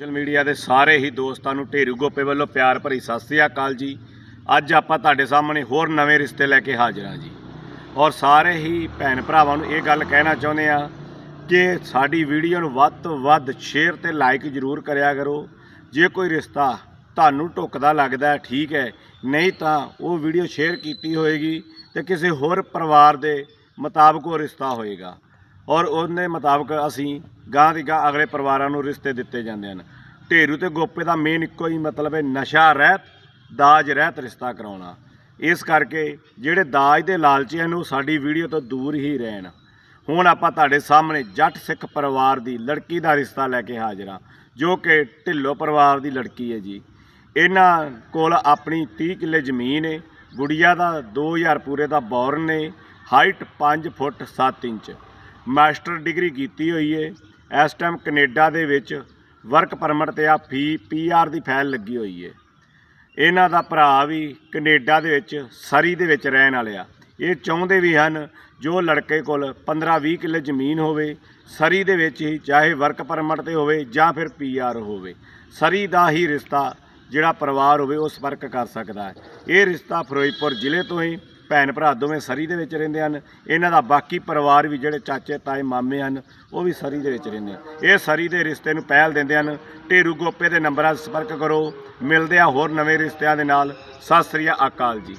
Social media ਦੇ ਸਾਰੇ ਹੀ ਦੋਸਤਾਂ ਨੂੰ ਢੇਰੂ ਗੋਪੇ ਵੱਲੋਂ ਪਿਆਰ ਭਰੀ ਸਤਿ ਸ੍ਰੀ ਅਕਾਲ ਜੀ। ਅੱਜ ਆਪਾਂ ਤੁਹਾਡੇ ਸਾਹਮਣੇ ਹੋਰ ਨਵੇਂ ਰਿਸ਼ਤੇ ਲੈ ਕੇ ਹਾਜ਼ਰ ਹਾਂ ਜੀ। ਔਰ ਸਾਰੇ ਹੀ ਭੈਣ ਭਰਾਵਾਂ ਨੂੰ ਇਹ ਗੱਲ ਕਹਿਣਾ ਚਾਹੁੰਦੇ ਆ ਕਿ ਸਾਡੀ ਵੀਡੀਓ ਨੂੰ ਵੱਧ ਤੋਂ ਵੱਧ ਸ਼ੇਅਰ ਤੇ ਲਾਈਕ ਜ਼ਰੂਰ ਕਰਿਆ ਕਰੋ। ਜੇ ਕੋਈ ਰਿਸ਼ਤਾ ਤੁਹਾਨੂੰ ਢੁੱਕਦਾ ਲੱਗਦਾ ਠੀਕ ਹੈ, ਨਹੀਂ ਤਾਂ ਉਹ ਵੀਡੀਓ ਸ਼ੇਅਰ ਕੀਤੀ ਹੋਏਗੀ ਤੇ ਕਿਸੇ ਹੋਰ ਪਰਿਵਾਰ ਦੇ ਮੁਤਾਬਕ ਉਹ ਰਿਸ਼ਤਾ ਹੋਏਗਾ। ਔਰ ਉਹਨੇ ਮੁਤਾਬਕ ਅਸੀਂ ਗਾਂ ਦੀ ਗਾਂ ਅਗਲੇ ਪਰਿਵਾਰਾਂ ਨੂੰ ਰਿਸ਼ਤੇ ਦਿੱਤੇ ਜਾਂਦੇ ਹਨ। ਢੇਰੂ ਤੇ ਗੋਪੇ ਦਾ ਮੇਨ ਇੱਕੋ ਹੀ ਮਤਲਬ ਹੈ ਨਸ਼ਾ ਰਹਿਤ, ਦਾਜ ਰਹਿਤ ਰਿਸ਼ਤਾ ਕਰਾਉਣਾ। ਇਸ ਕਰਕੇ ਜਿਹੜੇ ਦਾਜ ਦੇ ਲਾਲਚੀ ਹਨ ਉਹ ਸਾਡੀ ਵੀਡੀਓ ਤੋਂ ਦੂਰ ਹੀ ਰਹਿਣ। ਹੁਣ ਆਪਾਂ ਤੁਹਾਡੇ ਸਾਹਮਣੇ ਜੱਟ ਸਿੱਖ ਪਰਿਵਾਰ ਦੀ ਲੜਕੀ ਦਾ ਰਿਸ਼ਤਾ ਲੈ ਕੇ ਹਾਜ਼ਰ ਹਾਂ, ਜੋ ਕਿ ਢਿੱਲੋਂ ਪਰਿਵਾਰ ਦੀ ਲੜਕੀ ਹੈ ਜੀ। ਇਹਨਾਂ ਕੋਲ ਆਪਣੀ 30 ਕਿੱਲੇ ਜ਼ਮੀਨ ਹੈ, ਗੁੜੀਆ ਦਾ 2000 ਪੂਰੇ ਦਾ ਬੌਰਨ ਨੇ height 5 foot 7 inch. Master degree ਕੀਤੀ ਹੋਈ ਹੈ ਇਸ ਟਾਈਮ ਕੈਨੇਡਾ ਦੇ ਵਿੱਚ ਵਰਕ ਪਰਮਿਟ ਤੇ ਆ ਫੀ ਪੀਆਰ ਦੀ ਫਾਈਲ ਲੱਗੀ ਹੋਈ ਹੈ ਇਹਨਾਂ ਦਾ ਭਰਾ ਵੀ ਕੈਨੇਡਾ ਦੇ ਵਿੱਚ ਸਰੀ ਦੇ ਵਿੱਚ ਰਹਿਣ ਵਾਲੇ ਆ। ਇਹ ਚਾਹੁੰਦੇ ਵੀ ਹਨ ਜੋ ਲੜਕੇ ਕੋਲ 15-20 ਕਿੱਲੇ ਜ਼ਮੀਨ ਹੋਵੇ, ਸਰੀ ਦੇ ਵਿੱਚ ਹੀ ਚਾਹੇ ਵਰਕ ਪਰਮਿਟ ਤੇ ਹੋਵੇ ਜਾਂ ਫਿਰ ਪੀਆਰ ਹੋਵੇ। ਸਰੀ ਦਾ ਹੀ ਰਿਸ਼ਤਾ ਜਿਹੜਾ ਪਰਿਵਾਰ ਹੋਵੇ ਉਹ ਸੰਪਰਕ ਕਰ ਸਕਦਾ ਹੈ। ਇਹ ਰਿਸ਼ਤਾ ਫਿਰੋਜ਼ਪੁਰ ਜ਼ਿਲ੍ਹੇ ਤੋਂ ਹੀ ਭੈਣ ਭਰਾ ਦੋਵੇਂ ਸਰੀ ਦੇ ਵਿੱਚ ਰਹਿੰਦੇ ਹਨ। ਇਹਨਾਂ ਦਾ ਬਾਕੀ ਪਰਿਵਾਰ ਵੀ ਜਿਹੜੇ ਚਾਚੇ, ਤਾਏ, ਮਾਮੇ ਹਨ, ਉਹ ਵੀ ਸਰੀ ਦੇ ਵਿੱਚ ਰਹਿੰਦੇ ਹਨ। ਇਹ ਸਰੀ ਦੇ ਰਿਸ਼ਤੇ ਨੂੰ ਪਹਿਲ ਦਿੰਦੇ ਹਨ। ਢੇਰੂ ਗੋਪੇ ਦੇ ਨੰਬਰਾਂ 'ਤੇ ਸੰਪਰਕ ਕਰੋ। ਮਿਲਦੇ ਆ ਹੋਰ ਨਵੇਂ ਰਿਸ਼ਤਿਆਂ ਦੇ ਨਾਲ। ਸਤਿ ਸ੍ਰੀ ਅਕਾਲ ਜੀ।